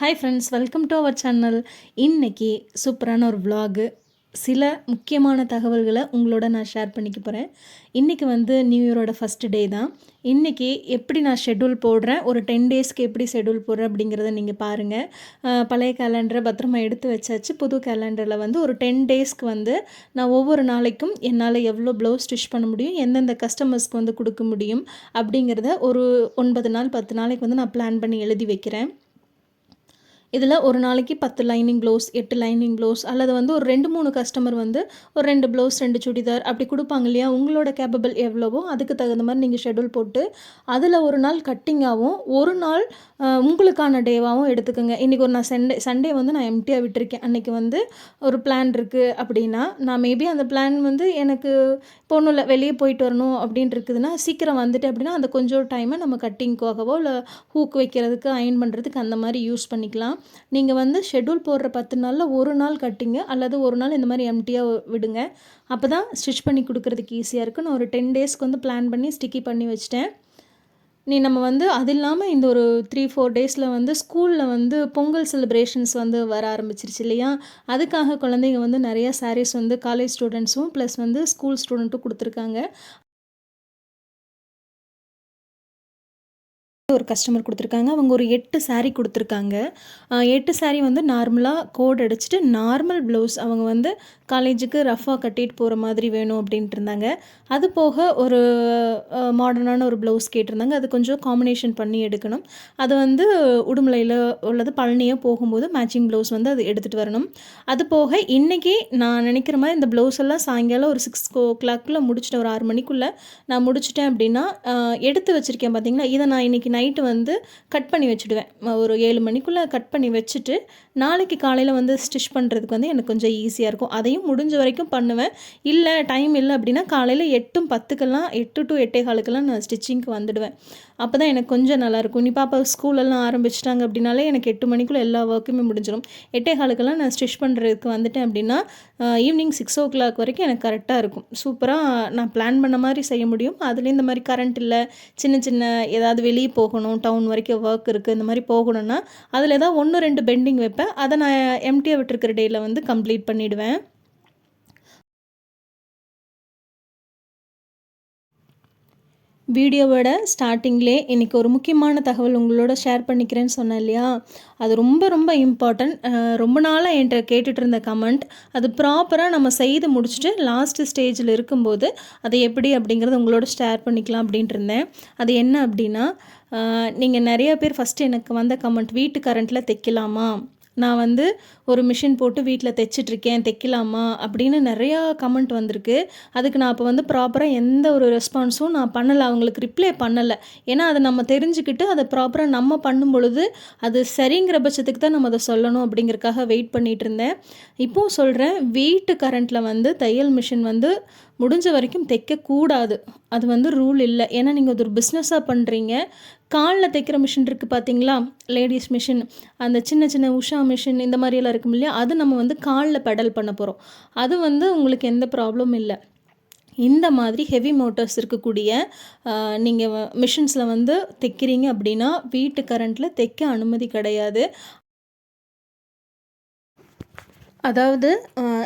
Hi friends welcome to our channel இன்னைக்கு சூப்பரான ஒரு விலாகு சில முக்கியமான தகவல்களை உங்களோட நான் ஷேர் பண்ணிக்க போகிறேன் இன்றைக்கி வந்து நியூ இயரோட ஃபஸ்ட் டே தான். இன்றைக்கி எப்படி நான் ஷெட்யூல் போடுறேன்? ஒரு டென் டேஸ்க்கு எப்படி ஷெட்யூல் போடுறேன் அப்படிங்கிறத நீங்கள் பாருங்கள் பழைய கேலண்டரை பத்திரமா எடுத்து வச்சாச்சு. புது கேலண்டரில் வந்து ஒரு டென் டேஸ்க்கு வந்து நான் ஒவ்வொரு நாளைக்கும் என்னால் எவ்வளோ ப்ளவுஸ் ஸ்டிச் பண்ண முடியும்? எந்தெந்த கஸ்டமர்ஸ்க்கு வந்து கொடுக்க முடியும்? அப்படிங்கிறத ஒரு ஒன்பது நாள் பத்து நாளைக்கு வந்து நான் பிளான் பண்ணி எழுதி வைக்கிறேன். இதில் ஒரு நாளைக்கு பத்து லைனிங் ப்ளவுஸ் எட்டு லைனிங் ப்ளவுஸ் அல்லது வந்து ஒரு ரெண்டு மூணு கஸ்டமர் வந்து ஒரு ரெண்டு ப்ளவுஸ் ரெண்டு சுடிதார் அப்படி கொடுப்பாங்க இல்லையா? உங்களோட கேப்பபிள் எவ்வளவோ அதுக்கு தகுந்த மாதிரி நீங்கள் ஷெட்யூல் போட்டு அதில் ஒரு நாள் கட்டிங்காகவும் ஒரு நாள் உங்களுக்கான டேவாகவும் எடுத்துக்கோங்க. இன்றைக்கி ஒரு நான் சண்டே சண்டே வந்து நான் எம்டியாக விட்டுருக்கேன். அன்றைக்கி வந்து ஒரு பிளான் இருக்குது அப்படின்னா நான் மேபி அந்த பிளான் வந்து எனக்கு இப்போ ஒன்றும் இல்லை வெளியே போயிட்டு வரணும் அப்படின்னு இருக்குதுன்னா சீக்கிரம் வந்துட்டு அப்படின்னா அந்த கொஞ்சம் டைமை நம்ம கட்டிங்க்காகவோ இல்லை ஹூக் வைக்கிறதுக்கு அயன் பண்ணுறதுக்கு அந்த மாதிரி யூஸ் பண்ணிக்கலாம். நீங்கள் வந்து ஷெட்யூல் போடுற பத்து நாளில் ஒரு நாள் கட்டிங்க அல்லது ஒரு நாள் இந்த மாதிரி எம்டியாக விடுங்க. அப்போ தான் ஸ்டிச் பண்ணி கொடுக்குறதுக்கு ஈஸியாக இருக்கும் நான் ஒரு டென் டேஸ்க்கு வந்து பிளான் பண்ணி ஸ்டிக்கி பண்ணி வச்சிட்டேன். நீ நம்ம வந்து அது இல்லாமல் இந்த ஒரு த்ரீ ஃபோர் டேஸில் வந்து ஸ்கூலில் வந்து பொங்கல் செலிப்ரேஷன்ஸ் வந்து வர ஆரம்பிச்சிருச்சு இல்லையா? அதுக்காக குழந்தைங்க வந்து நிறைய சாரீஸ் வந்து காலேஜ் ஸ்டூடெண்ட்ஸும் ப்ளஸ் வந்து ஸ்கூல் ஸ்டூடெண்ட்டும் கொடுத்துருக்காங்க. ஒரு கஸ்டமர் கொடுத்துருக்காங்க. அவங்க ஒரு எட்டு சாரீ கொடுத்துருக்காங்க. எட்டு சாரீ வந்து நார்மலாக கோட் அடிச்சுட்டு நார்மல் ப்ளவுஸ் அவங்க வந்து காலேஜுக்கு ரஃபாக கட்டிட்டு போகிற மாதிரி வேணும் அப்படின்ட்டு இருந்தாங்க. அது போக ஒரு மாடர்னான ஒரு ப்ளவுஸ் கேட்டிருந்தாங்க. அது கொஞ்சம் காம்பினேஷன் பண்ணி எடுக்கணும். அது வந்து உடுமலையில் உள்ளது பழனியாக போகும்போது மேட்சிங் ப்ளவுஸ் வந்து அது எடுத்துகிட்டு வரணும். அது போக இன்றைக்கி நான் நினைக்கிற மாதிரி இந்த ப்ளவுஸ் எல்லாம் சாயங்காலம் ஒரு சிக்ஸ் ஓ கிளாக்கில் முடிச்சுட்டேன் ஒரு ஆறு மணிக்குள்ளே நான் முடிச்சிட்டேன் அப்படின்னா எடுத்து வச்சுருக்கேன் பார்த்தீங்கன்னா இதை நான் இன்றைக்கி நைட்டு வந்து கட் பண்ணி வச்சுடுவேன். ஒரு ஏழு மணிக்குள்ளே கட் பண்ணி வச்சுட்டு நாளைக்கு காலையில் வந்து ஸ்டிச் பண்ணுறதுக்கு வந்து எனக்கு கொஞ்சம் ஈஸியாக இருக்கும். அதையும் முடிஞ்ச வரைக்கும் பண்ணுவேன். இல்லை டைம் இல்லை அப்படின்னா காலையில் எட்டும் பத்துக்கெல்லாம் எட்டு டு எட்டே காலுக்கெல்லாம் நான் ஸ்டிச்சிங்க்கு வந்துடுவேன். அப்போ தான் எனக்கு கொஞ்சம் நல்லாயிருக்கும் நீ பாப்பா ஸ்கூலெல்லாம் ஆரம்பிச்சிட்டாங்க அப்படின்னாலே எனக்கு எட்டு மணிக்குள்ளே எல்லா ஒர்க்குமே முடிஞ்சிடும் எட்டே காலுக்கெல்லாம் நான் ஸ்டிச் பண்ணுறதுக்கு வந்துட்டேன் அப்படின்னா ஈவினிங் சிக்ஸ் ஓ கிளாக் வரைக்கும் எனக்கு கரெக்டாக இருக்கும். சூப்பராக நான் பிளான் பண்ண மாதிரி செய்ய முடியும். அதுலேயும் இந்த மாதிரி கரண்ட் இல்லை சின்ன சின்ன ஏதாவது வெளியே போகணும் டவுன் வரைக்கும் ஒர்க் இருக்குது இந்த மாதிரி போகணும்னா அதில் ஏதாவது ஒன்று ரெண்டு பெண்டிங் வைப்பேன். அதை நான் எம்டியாக விட்டுருக்கிற டேயில் வந்து கம்ப்ளீட் பண்ணிவிடுவேன் வீடியோவோட ஸ்டார்டிங்லே இன்றைக்கி ஒரு முக்கியமான தகவல் உங்களோட ஷேர் பண்ணிக்கிறேன்னு சொன்னேன் இல்லையா? அது ரொம்ப ரொம்ப இம்பார்ட்டன்ட் ரொம்ப நாளாக என்கிட்ட கேட்டுட்டு இருந்த கமெண்ட் அது ப்ராப்பராக நம்ம செய்து முடிச்சுட்டு லாஸ்ட் ஸ்டேஜில் இருக்கும்போது அதை எப்படி அப்படிங்கிறத உங்களோட ஷேர் பண்ணிக்கலாம் அப்படின்ட்டு இருந்தேன். அது என்ன அப்படின்னா நீங்கள் நிறைய பேர் ஃபஸ்ட்டு எனக்கு வந்த கமெண்ட் வீட்டு கரண்ட்டில் தைக்கலாமா? நான் வந்து ஒரு மிஷின் போட்டு வீட்டில் தைச்சிட்ருக்கேன் தைக்கலாமா அப்படின்னு நிறையா கமெண்ட் வந்திருக்கு. அதுக்கு நான் அப்போ வந்து ப்ராப்பராக எந்த ஒரு ரெஸ்பான்ஸும் நான் பண்ணலை. அவங்களுக்கு ரிப்ளை பண்ணலை. ஏன்னா அதை நம்ம தெரிஞ்சுக்கிட்டு அதை ப்ராப்பராக நம்ம பண்ணும் பொழுது அது சரிங்கிற பட்சத்துக்கு தான் நம்ம அதை சொல்லணும் அப்படிங்கிறதுக்காக வெயிட் பண்ணிட்டு இருந்தேன். இப்போவும் சொல்கிறேன் வீட்டு கரண்ட்டில் வந்து தையல் மிஷின் வந்து முடிஞ்ச வரைக்கும் தைக்கக்கூடாது. அது வந்து ரூல் இல்லை. ஏன்னா நீங்கள் அது ஒரு பிஸ்னஸாக பண்ணுறீங்க காலில் தைக்கிற மிஷின் இருக்குது பார்த்தீங்களா லேடிஸ் மிஷின் அந்த சின்ன சின்ன உஷா மிஷின் இந்த மாதிரியெல்லாம் இருக்கும் இல்லையா? அது நம்ம வந்து காலில் பெடல் பண்ண போகிறோம் அது வந்து உங்களுக்கு எந்த ப்ராப்ளமும் இல்லை. இந்த மாதிரி ஹெவி மோட்டார்ஸ் இருக்கக்கூடிய நீங்கள் மிஷின்ஸில் வந்து தைக்கிறீங்க அப்படின்னா வீட்டு கரண்ட்டில் தைக்க அனுமதி கிடையாது. அதாவது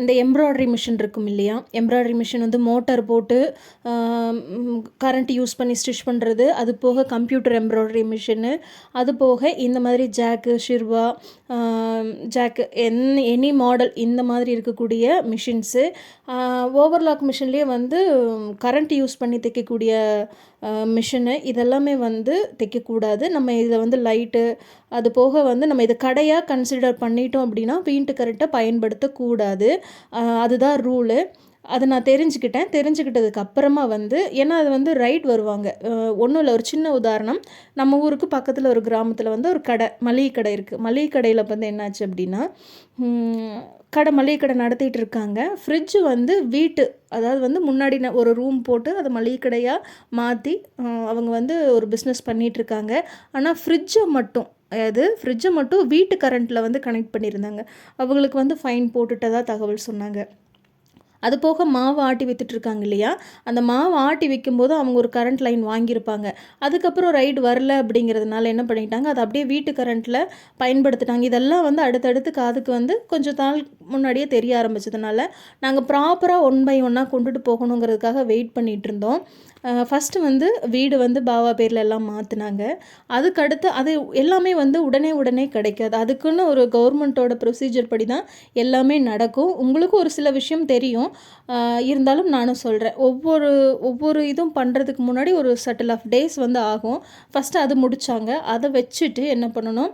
இந்த எம்ப்ராய்டரி மிஷின் இருக்கும் இல்லையா? எம்ப்ராய்டரி மிஷின் வந்து மோட்டார் போட்டு கரண்ட் யூஸ் பண்ணி ஸ்டிச் பண்ணுறது அது போக கம்ப்யூட்டர் எம்ப்ராய்டரி மிஷினு அது போக இந்த மாதிரி ஜாக்கு ஷிர்வா ஜாக்கு என் எனி மாடல் இந்த மாதிரி இருக்கக்கூடிய மிஷின்ஸு ஓவர்லாக் மிஷின்லேயே வந்து கரண்ட் யூஸ் பண்ணி தைக்கக்கூடிய மிஷினு இதெல்லாமே வந்து தைக்கக்கூடாது. நம்ம இதில் வந்து லைட்டு அது போக வந்து நம்ம இதை கடையாக கன்சிடர் பண்ணிட்டோம் அப்படின்னா வீட்டு கரண்ட்டை பயன்படுத்தக்கூடாது. அதுதான் ரூலு. அதை நான் தெரிஞ்சுக்கிட்டேன். தெரிஞ்சுக்கிட்டதுக்கு அப்புறமா வந்து ஏன்னா அது வந்து ரைட் வருவாங்க. ஒன்றும் இல்லை ஒரு சின்ன உதாரணம். நம்ம ஊருக்கு பக்கத்தில் ஒரு கிராமத்தில் வந்து ஒரு கடை மளிகை கடை இருக்குது மளிகை கடையில் வந்து என்னாச்சு அப்படின்னா கடை மளிகை கடை நடத்திட்டு இருக்காங்க. ஃப்ரிட்ஜு வந்து வீட்டு அதாவது வந்து முன்னாடி ஒரு ரூம் போட்டு அதை மளிகை கடையாக மாற்றி அவங்க வந்து ஒரு பிஸ்னஸ் பண்ணிகிட்ருக்காங்க இருக்காங்க. ஆனால் ஃப்ரிட்ஜை மட்டும் அதாவது ஃப்ரிட்ஜை மட்டும் வீட்டு கரண்ட்டில் வந்து கனெக்ட் பண்ணியிருந்தாங்க. அவங்களுக்கு வந்து ஃபைன் போட்டுட்டதாக தகவல் சொன்னாங்க. அது போக மாவு ஆட்டி வித்துட்ருக்காங்க இல்லையா? அந்த மாவு ஆட்டி வைக்கும்போது அவங்க ஒரு கரண்ட் லைன் வாங்கியிருப்பாங்க. அதுக்கப்புறம் ரைடு வரல அப்படிங்கிறதுனால என்ன பண்ணிட்டாங்க? அதை அப்படியே வீட்டு கரண்ட்டில் பயன்படுத்திட்டாங்க. இதெல்லாம் வந்து அடுத்தடுத்து காதுக்கு வந்து கொஞ்சம் நாள் முன்னாடியே தெரிய ஆரம்பிச்சதுனால நாங்கள் ப்ராப்பராக ஒன் பை ஒன்னாக கொண்டுட்டு போகணுங்கிறதுக்காக வெயிட் பண்ணிகிட்டு இருந்தோம். ஃபஸ்ட்டு வந்து வீடு வந்து பாவா பேரில் எல்லாம் மாற்றினாங்க அதுக்கடுத்து அது எல்லாமே வந்து உடனே உடனே கிடைக்காது. அதுக்குன்னு ஒரு கவர்மெண்ட்டோட ப்ரொசீஜர் படி தான் எல்லாமே நடக்கும். உங்களுக்கும் ஒரு சில விஷயம் தெரியும். இருந்தாலும் நானும் சொல்கிறேன் ஒவ்வொரு ஒவ்வொரு இதுவும் பண்ணுறதுக்கு முன்னாடி ஒரு சட்டில் ஆஃப் டேஸ் வந்து ஆகும். ஃபஸ்ட்டு அது முடித்தாங்க அதை வச்சுட்டு என்ன பண்ணணும்?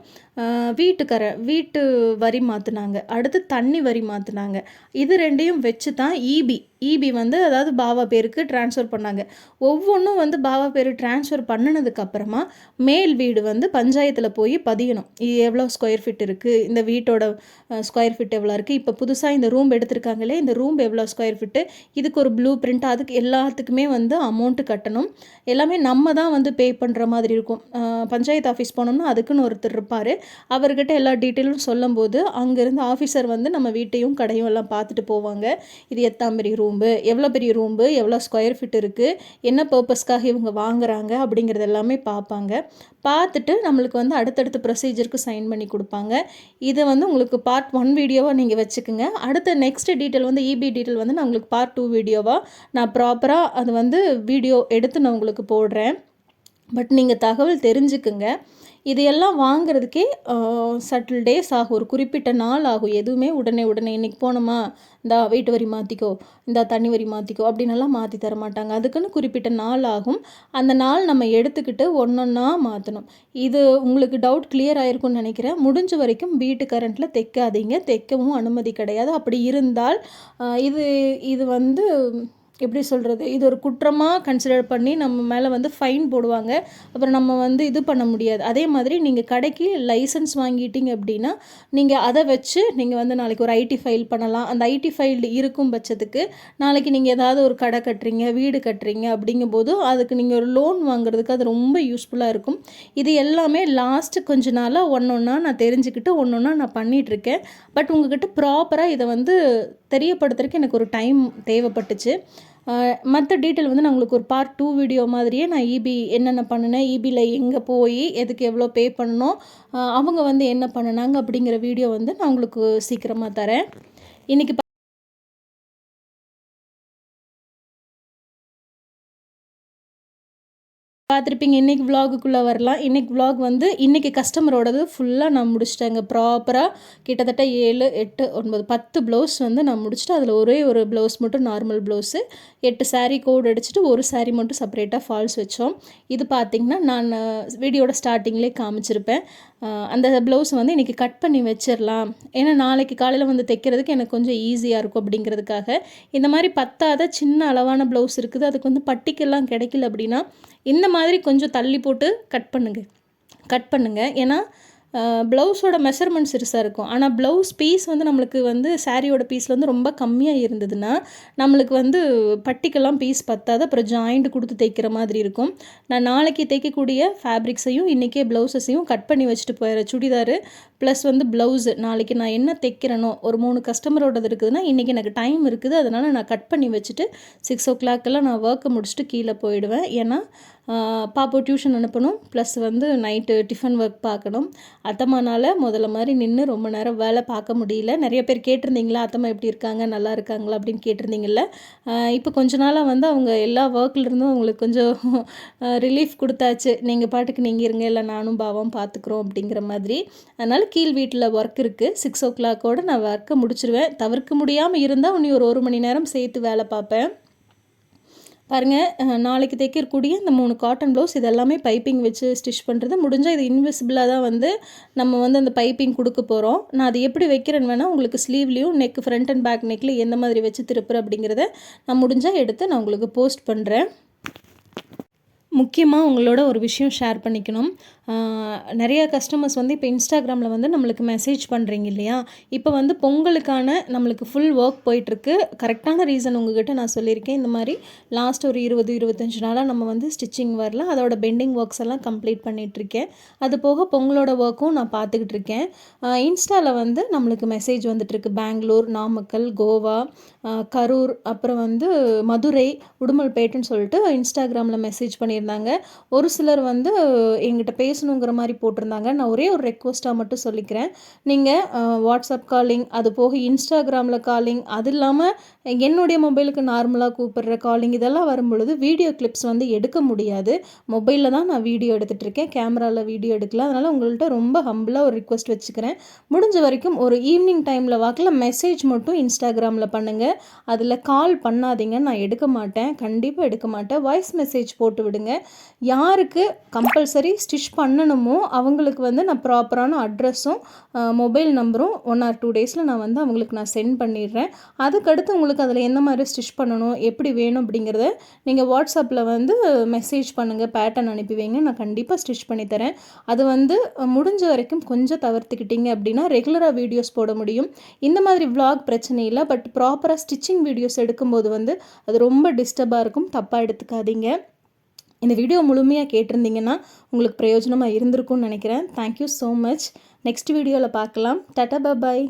வீட்டுக்கரை வீட்டு வரி மாற்றினாங்க அடுத்து தண்ணி வரி மாற்றினாங்க இது ரெண்டையும் வச்சு தான் இபி இபி வந்து அதாவது பாவா பேருக்கு ட்ரான்ஸ்ஃபர் பண்ணாங்க. ஒவ்வொன்றும் வந்து பாவா பேர் ட்ரான்ஸ்ஃபர் பண்ணினதுக்கப்புறமா மேல் வீடு வந்து பஞ்சாயத்தில் போய் பதியணும். இது எவ்வளோ ஸ்கொயர் ஃபீட் இருக்குது இந்த வீட்டோட ஸ்கொயர் ஃபீட் எவ்வளோ இருக்குது இப்போ புதுசாக இந்த ரூம் எடுத்திருக்காங்களே இந்த ரூம் எவ்வளோ ஸ்கொயர் ஃபீட்டு இதுக்கு ஒரு ப்ளூ பிரிண்ட் அதுக்கு எல்லாத்துக்குமே வந்து அமௌண்ட்டு கட்டணும். எல்லாமே நம்ம தான் வந்து பே பண்ணுற மாதிரி இருக்கும். பஞ்சாயத்து ஆஃபீஸ் போனோம்னா அதுக்குன்னு ஒருத்தர் இருப்பார். அவர்கிட்ட எல்லா டீட்டெயிலும் சொல்லும்போது அங்கேருந்து ஆஃபீஸர் வந்து நம்ம வீட்டையும் கடையும் எல்லாம் பார்த்துட்டு போவாங்க. இது எத்தாம் பெரிய ரூம்பு எவ்வளோ பெரிய ரூம்பு எவ்வளோ ஸ்கொயர் ஃபிட் இருக்குது என்ன பர்பஸ்க்காக இவங்க வாங்குறாங்க? அப்படிங்கிறது எல்லாமே பார்ப்பாங்க. பார்த்துட்டு நம்மளுக்கு வந்து அடுத்தடுத்த ப்ரொசீஜருக்கு சைன் பண்ணி கொடுப்பாங்க. இதை வந்து உங்களுக்கு பார்ட் ஒன் வீடியோவாக நீங்கள் வச்சுக்கோங்க. அடுத்த நெக்ஸ்ட் டீட்டெயில் வந்து இபி டீட்டெயில் வந்து நான் உங்களுக்கு பார்ட் டூ வீடியோவாக நான் ப்ராப்பராக அது வந்து வீடியோ எடுத்து நான் உங்களுக்கு போடுறேன். பட் நீங்கள் தகவல் தெரிஞ்சுக்குங்க. இது எல்லாம் வாங்குறதுக்கே சட்டில் டேஸ் ஆகும். ஒரு குறிப்பிட்ட நாள் ஆகும். எதுவுமே உடனே உடனே இன்றைக்கி போனோமா? இந்த வீட்டு வரி மாற்றிக்கோ இந்த தண்ணி வரி மாற்றிக்கோ அப்படின்னெல்லாம் மாற்றி தர மாட்டாங்க. அதுக்குன்னு குறிப்பிட்ட நாள் ஆகும். அந்த நாள் நம்ம எடுத்துக்கிட்டு ஒன்றொன்னா மாற்றணும் இது உங்களுக்கு டவுட் கிளியர் ஆயிருக்கும்னு நினைக்கிறேன். முடிஞ்ச வரைக்கும் வீட்டு கரண்ட்டில் தைக்காதீங்க. தைக்கவும் அனுமதி கிடையாது. அப்படி இருந்தால் இது இது வந்து எப்படி சொல்கிறது இது ஒரு குற்றமாக கன்சிடர் பண்ணி நம்ம மேலே வந்து ஃபைன் போடுவாங்க. அப்புறம் நம்ம வந்து இது பண்ண முடியாது. அதே மாதிரி நீங்கள் கடைக்கு லைசன்ஸ் வாங்கிட்டீங்க அப்படின்னா நீங்கள் அதை வச்சு நீங்கள் வந்து நாளைக்கு ஒரு ஐடி ஃபைல் பண்ணலாம். அந்த ஐடி ஃபைல் இருக்கும் பட்சத்துக்கு நாளைக்கு நீங்கள் ஏதாவது ஒரு கடை கட்டுறீங்க வீடு கட்டுறீங்க அப்படிங்கும்போது அதுக்கு நீங்கள் ஒரு லோன் வாங்குறதுக்கு அது ரொம்ப யூஸ்ஃபுல்லாக இருக்கும். இது எல்லாமே லாஸ்ட்டு கொஞ்ச நாளாக ஒன்று ஒன்றா நான் தெரிஞ்சுக்கிட்டு ஒன்று ஒன்றா நான் பண்ணிகிட்ருக்கேன் பட் உங்ககிட்ட ப்ராப்பராக இதை வந்து தெரியப்படுத்துறதுக்கு எனக்கு ஒரு டைம் தேவைப்பட்டுச்சு. மற்ற டீட்டெயில் வந்து நான் உங்களுக்கு ஒரு பார்ட் டூ வீடியோ மாதிரியே நான் இபி என்னென்ன பண்ணினேன் இபியில் எங்கே போய் எதுக்கு எவ்வளோ பே பண்ணணும் அவங்க வந்து என்ன பண்ணினாங்க அப்படிங்கிற வீடியோ வந்து நான் உங்களுக்கு சீக்கிரமாக தரேன். இன்றைக்கி பார்த்துருப்பீங்க இன்றைக்கி விலாகுக்குள்ளே வரலாம். இன்றைக்கி விலாக் வந்து இன்றைக்கி கஸ்டமரோடது ஃபுல்லாக நான் முடிச்சிட்டேங்க. ப்ராப்பராக கிட்டத்தட்ட ஏழு எட்டு ஒன்பது பத்து ப்ளவுஸ் வந்து நான் முடிச்சுட்டு அதில் ஒரே ஒரு ப்ளவுஸ் மட்டும் நார்மல் ப்ளவுஸு எட்டு சாரீ கோட் அடிச்சுட்டு ஒரு சாரீ மட்டும் செப்பரேட்டாக ஃபால்ஸ் வச்சோம். இது பார்த்திங்கன்னா நான் வீடியோட ஸ்டார்டிங்லேயே காமிச்சிருப்பேன். அந்த ப்ளவுஸ் வந்து இன்றைக்கி கட் பண்ணி வச்சிடலாம் ஏன்னா நாளைக்கு காலையில் வந்து தைக்கிறதுக்கு எனக்கு கொஞ்சம் ஈஸியாக இருக்கும் அப்படிங்கிறதுக்காக. இந்த மாதிரி பத்தாத சின்ன அளவான ப்ளவுஸ் இருக்குது. அதுக்கு வந்து பட்டிக்கெல்லாம் கிடைக்கல அப்படின்னா இந்த மாதிரி கொஞ்சம் தள்ளி போட்டு கட் பண்ணுங்க. கட் பண்ணுங்கள் ஏன்னா ப்ளவுஸோட மெஷர்மெண்ட் சிறுசாக இருக்கும். ஆனால் ப்ளவுஸ் பீஸ் வந்து நம்மளுக்கு வந்து சாரியோட பீஸில் வந்து ரொம்ப கம்மியாக இருந்ததுன்னா நம்மளுக்கு வந்து பட்டிக்கெல்லாம் பீஸ் பத்தாது. அப்புறம் ஜாயிண்ட் கொடுத்து தைக்கிற மாதிரி இருக்கும். நான் நாளைக்கு தைக்கக்கூடிய ஃபேப்ரிக்ஸையும் இன்றைக்கே ப்ளவுஸஸையும் கட் பண்ணி வச்சுட்டு போயிடுற சுடிதார் ப்ளஸ் வந்து ப்ளவுஸு நாளைக்கு நான் என்ன தைக்கிறேனோ ஒரு மூணு கஸ்டமரோடது இருக்குதுன்னா இன்றைக்கி எனக்கு டைம் இருக்குது. அதனால் நான் கட் பண்ணி வச்சுட்டு சிக்ஸ் ஓ கிளாக்கெல்லாம் நான் ஒர்க்கை முடிச்சுட்டு கீழே போயிடுவேன். ஏன்னா பாப்போ டியூஷன் அனுப்பணும். ப்ளஸ் வந்து நைட்டு டிஃபன் ஒர்க் பார்க்கணும். அத்தம்மானால் முதல்ல மாதிரி நின்று ரொம்ப நேரம் வேலை பார்க்க முடியல. நிறைய பேர் கேட்டிருந்தீங்களா அத்தம்மா எப்படி இருக்காங்க? நல்லா இருக்காங்களா? அப்படின்னு கேட்டிருந்தீங்கல்ல. இப்போ கொஞ்ச நாளாக வந்து அவங்க எல்லா ஒர்க்லேருந்தும் அவங்களுக்கு கொஞ்சம் ரிலீஃப் கொடுத்தாச்சு. நீங்கள் பாட்டுக்கு நீங்கள் இருங்க இல்லை நானும் பாவம் பார்த்துக்குறோம் அப்படிங்கிற மாதிரி. அதனால் கீழ் வீட்டில் ஒர்க் இருக்குது சிக்ஸ் ஓ கிளாக்கோடு நான் ஒர்க்கை முடிச்சிருவேன். தவிர்க்க முடியாமல் இருந்தால் இன்னும் ஒரு ஒரு மணி நேரம் சேர்த்து வேலை பார்ப்பேன். பாருங்கள் நாளைக்கு தைக்கக்கூடிய இந்த மூணு காட்டன் ப்ளவுஸ் இது எல்லாமே பைப்பிங் வச்சு ஸ்டிச் பண்ணுறது முடிஞ்சால் இது இன்விசிபிளாக தான் வந்து நம்ம வந்து அந்த பைப்பிங் கொடுக்க போகிறோம் நான் அது எப்படி வைக்கிறேன்னு வேணால் உங்களுக்கு ஸ்லீவ்லேயும் நெக் ஃப்ரண்ட் அண்ட் பேக் நெக்கில் எந்த மாதிரி வச்சு திருப்புற அப்படிங்கிறத நான் முடிஞ்சால் எடுத்து நான் உங்களுக்கு போஸ்ட் பண்ணுறேன் முக்கியமாக உங்களோட ஒரு விஷயம் ஷேர் பண்ணிக்கணும். நிறைய கஸ்டமர்ஸ் வந்து இப்போ இன்ஸ்டாகிராமில் வந்து நம்மளுக்கு மெசேஜ் பண்ணுறீங்க இல்லையா? இப்போ வந்து பொங்கலுக்கான நம்மளுக்கு ஃபுல் ஒர்க் போயிட்டுருக்கு. கரெக்டான ரீசன் உங்ககிட்ட நான் சொல்லியிருக்கேன். இந்த மாதிரி லாஸ்ட் ஒரு இருபது இருபத்தஞ்சி நாளாக நம்ம வந்து ஸ்டிச்சிங் வரல. அதோட பெண்டிங் ஒர்க்ஸ் எல்லாம் கம்ப்ளீட் பண்ணிகிட்ருக்கேன் அது போக பொங்கலோட ஒர்க்கும் நான் பார்த்துக்கிட்டு இருக்கேன் இன்ஸ்டாவில் வந்து நம்மளுக்கு மெசேஜ் வந்துட்டுருக்கு. பெங்களூர் நாமக்கல் கோவா கரூர் அப்புறம் வந்து மதுரை உடுமல்பேட்டுன்னு சொல்லிட்டு இன்ஸ்டாகிராமில் மெசேஜ் பண்ணியிருந்தாங்க ஒரு சிலர் வந்து எங்கிட்ட பேசணுங்கிற மாதிரி போட்டிருந்தாங்க. நான் ஒரே ஒரு ரெக்வஸ்ட்டாக மட்டும் சொல்லிக்கிறேன். நீங்கள் வாட்ஸ்அப் காலிங் அது போக இன்ஸ்டாகிராமில் காலிங் அது இல்லாமல் என்னுடைய மொபைலுக்கு நார்மலாக கூப்பிடுற காலிங் இதெல்லாம் வரும்பொழுது வீடியோ கிளிப்ஸ் வந்து எடுக்க முடியாது. மொபைலில் தான் நான் வீடியோ எடுத்துகிட்டு இருக்கேன் கேமராவில் வீடியோ எடுக்கல. அதனால் உங்கள்கிட்ட ரொம்ப ஹம்பிளாக ஒரு ரிக்வஸ்ட் வச்சுக்கிறேன். முடிஞ்ச வரைக்கும் ஒரு ஈவினிங் டைமில் வாக்கில் மெசேஜ் மட்டும் இன்ஸ்டாகிராமில் பண்ணுங்கள் அதில் கால் பண்ணாதீங்க. நான் எடுக்க மாட்டேன். கண்டிப்பாக எடுக்க மாட்டேன். வாய்ஸ் மெசேஜ் போட்டு விடுங்க. யாருக்கு கம்பல்சரி ஸ்டிச் பண்ணணுமோ அவங்களுக்கு வந்து நான் ப்ராப்பரான அட்ரஸும் மொபைல் நம்பரும் ஒன் ஆர் டூ டேஸில் நான் வந்து அவங்களுக்கு நான் சென்ட் பண்ணிடுறேன். அதுக்கடுத்து உங்களுக்கு அதில் எந்த மாதிரி ஸ்டிச் பண்ணணும் எப்படி வேணும் அப்படிங்கிறத நீங்கள் வாட்ஸ்அப்பில் வந்து மெசேஜ் பண்ணுங்கள் பேட்டர்ன் அனுப்பி வைங்க நான் கண்டிப்பாக ஸ்டிச் பண்ணி தரேன். அது வந்து முடிஞ்ச வரைக்கும் கொஞ்சம் தவிர்த்துக்கிட்டீங்க அப்படின்னா ரெகுலராக வீடியோஸ் போட முடியும். இந்த மாதிரி vlog பிரச்சனை இல்லை பட் ப்ராப்பராக ஸ்டிச்சிங் வீடியோஸ் எடுக்கும்போது வந்து அது ரொம்ப டிஸ்டர்பாக இருக்கும் தப்பாக எடுத்துக்காதீங்க. இந்த வீடியோ முழுமையாக கேட்டிருந்தீங்கன்னா உங்களுக்கு பிரயோஜனமாக இருந்திருக்கும்னு நினைக்கிறேன். தேங்க்யூ ஸோ மச் நெக்ஸ்ட் வீடியோவில் பார்க்கலாம். டட்டா பாய்